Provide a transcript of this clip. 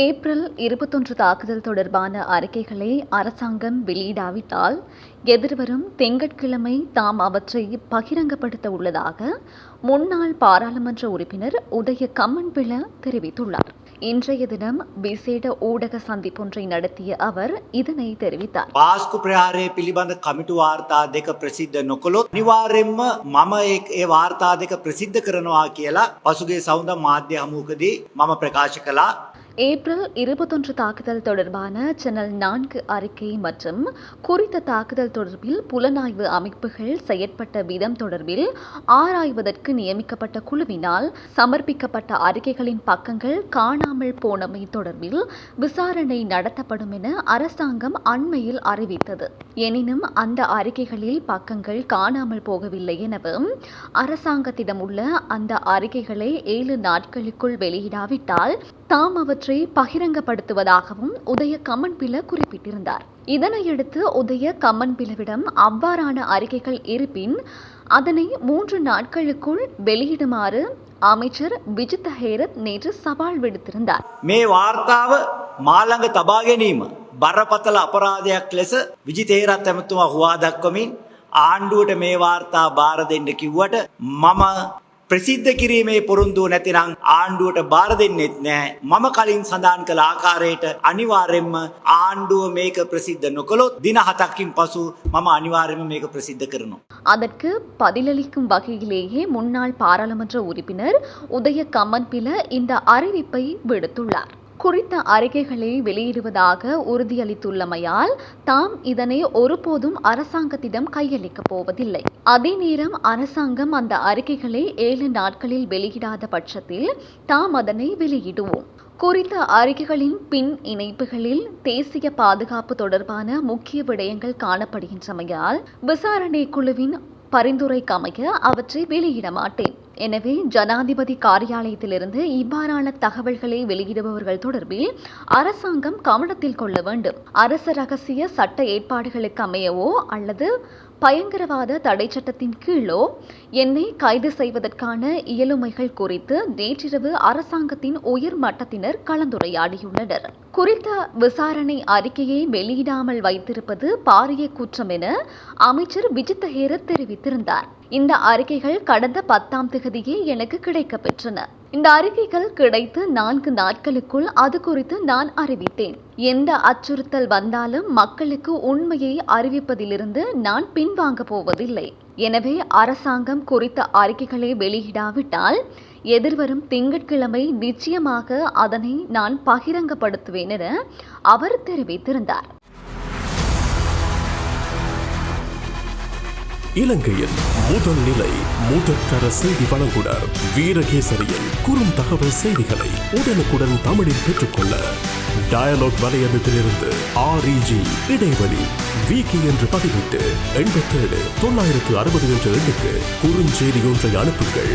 April இருபத்தொன்று தாக்குதல் தொடர்பான அறிக்கைகளை அரசாங்கம் வெளியிடாவிட்டால் எதிர்வரும் திங்கட்கிழமை தாம் அவற்றை பகிரங்கப்படுத்த உள்ளதாக முன்னாள் பாராளுமன்ற உறுப்பினர் உதய கம்மன்பிள தெரிவித்துள்ளார். இன்றைய தினம் விசேட ஊடக சந்திப்பு ஒன்றை நடத்திய அவர் இதனை தெரிவித்தார். பாஸ்கு பிரஹாரே பிலிபந்த கமிட்டு வார்த்தா தேக பிரசித்த நொக்கலோ அனிவாரியம் மம ஏ வார்த்தா தேக பிரசித்த கரனவா கியலா பசுகே சவுந்த மாத்திய ஹமூகதி மம பிரகாஷ்கலா ஏப்ரல் இருபத்தொன்று தாக்குதல் தொடர்பான சேனல் நான்கு அறிக்கை மற்றும் குறித்த தாக்குதல் தொடர்பில் புலனாய்வு அமைப்புகள் செயற்பட்ட விதம் தொடர்பில் ஆராய்வதற்கு நியமிக்கப்பட்ட குழுவினால் சமர்ப்பிக்கப்பட்ட அறிக்கைகளின் பக்கங்கள் காணாமல் போனமை தொடர்பில் விசாரணை நடத்தப்படும் என அரசாங்கம் அண்மையில் அறிவித்தது. எனினும் அந்த அறிக்கைகளில் பக்கங்கள் காணாமல் போகவில்லை எனவும் அரசாங்கத்திடம் உள்ள அந்த அறிக்கைகளை ஏழு நாட்களுக்குள் வெளியிடாவிட்டால் தாம் அவற்றை பகிரங்கப்படுத்துவதாகவும் உதய கம்மன்பில குறிப்பிட்டிருந்தார் இதனையடுத்து உதய கம்மன்பிலவிடம் அவ்வாறான அறிக்கைகள் இருப்பின் அதனை மூன்று நாட்களுக்குள் வெளியிடுமாறு அமைச்சர் விஜித்த ஹேரத் நேற்று சவால் விடுத்திருந்தார் මේ වාර්තාව මාළඟ තබා ගැනීම බරපතල අපරාධයක් ලෙස විජිතේරත් ඇමතුමා හවා දක්වමින් ආණ්ඩුවට මේ වාර්තා බාර දෙන්න කිව්වට මම ප්‍රසිද්ධ කිරීමේ පොරුන්දුව නැතිනම් ආණ්ඩුවට බාර දෙන්නෙත් නෑ මම කලින් සඳහන් කළ ආකාරයට අනිවාර්යෙන්ම ආණ්ඩුව මේක ප්‍රසිද්ධ නොකළොත් දින හතක්කින් පසු මම අනිවාර්යම මේක ප්‍රසිද්ධ කරනවා. அதற்கு பதிலளிக்கும் வகையிலேயே முன்னாள் பாராளுமன்ற உறுப்பினர் உதய கம்மன்பில இந்த அறிவிப்பை விடுத்துள்ளார் குறித்த அறிக்கைகளை வெளியிடுவதாக உறுதியளித்துள்ளமையால் தாம் இதனை ஒருபோதும் அரசாங்கத்திடம் கையளிக்கப் போவதில்லை. அதே நேரம் அரசாங்கம் அந்த அறிக்கைகளை ஏழு நாட்களில் வெளியிடாத பட்சத்தில் தாம் அதனை வெளியிடுவோம். குறித்த அறிக்கைகளின் பின் இணைப்புகளில் தேசிய பாதுகாப்பு தொடர்பான முக்கிய விடயங்கள் காணப்படுகின்றமையால் விசாரணை குழுவின் பரிந்துரைக்கமைய அவற்றை வெளியிட மாட்டேன். எனவே ஜனாதிபதி காரியாலயத்திலிருந்து இவ்வாறான தகவல்களை வெளியிடுபவர்கள் தொடர்பில் அரசாங்கம் கவனத்தில் கொள்ள வேண்டும். அரச ரகசிய சட்ட ஏற்பாடுகளுக்கு அமையவோ அல்லது பயங்கரவாத தடை சட்டத்தின் கீழோ என்னை கைது செய்வதற்கான இயலுமைகள் குறித்து நேற்றிரவு அரசாங்கத்தின் உயர் மட்டத்தினர் கலந்துரையாடியுள்ளனர். குறித்த விசாரணை அறிக்கையை வெளியிடாமல் வைத்திருப்பது பாரிய குற்றம் என அமைச்சர் விஜித் ஹேரத் தெரிவித்திருந்தார். இந்த அறிக்கைகள் கடந்த பத்தாம் திகதியே எனக்கு கிடைக்க பெற்றன இந்த அறிக்கைகள் கிடைத்து நான்கு நாட்களுக்குள் அது குறித்து நான் அறிவித்தேன். எந்த அச்சுறுத்தல் வந்தாலும் மக்களுக்கு உண்மையை அறிவிப்பதிலிருந்து நான் பின்வாங்க போவதில்லை. எனவே அரசாங்கம் குறித்த அறிக்கைகளை வெளியிடாவிட்டால் எதிர்வரும் திங்கட்கிழமை நிச்சயமாக அதனை நான் பகிரங்கப்படுத்துவேன் என அவர் தெரிவித்திருந்தார். இலங்கையில் முதல் நிலை முதற்கர செய்தி வழங்குனர் வீரகேசரியின் குறுந்தகவல் செய்திகளை உடனுக்குடன் தமிழில் பெற்றுக்கொள்ள டயலாக் வலையமைப்பிலிருந்து ஆர்இஜி இடைவெளி விகி என்று பதிவிட்டு எண்பத்தேழு தொள்ளாயிரத்து அறுபது என்ற எண்ணுக்கு குறுஞ்செய்தி ஒன்றை அனுப்புங்கள்.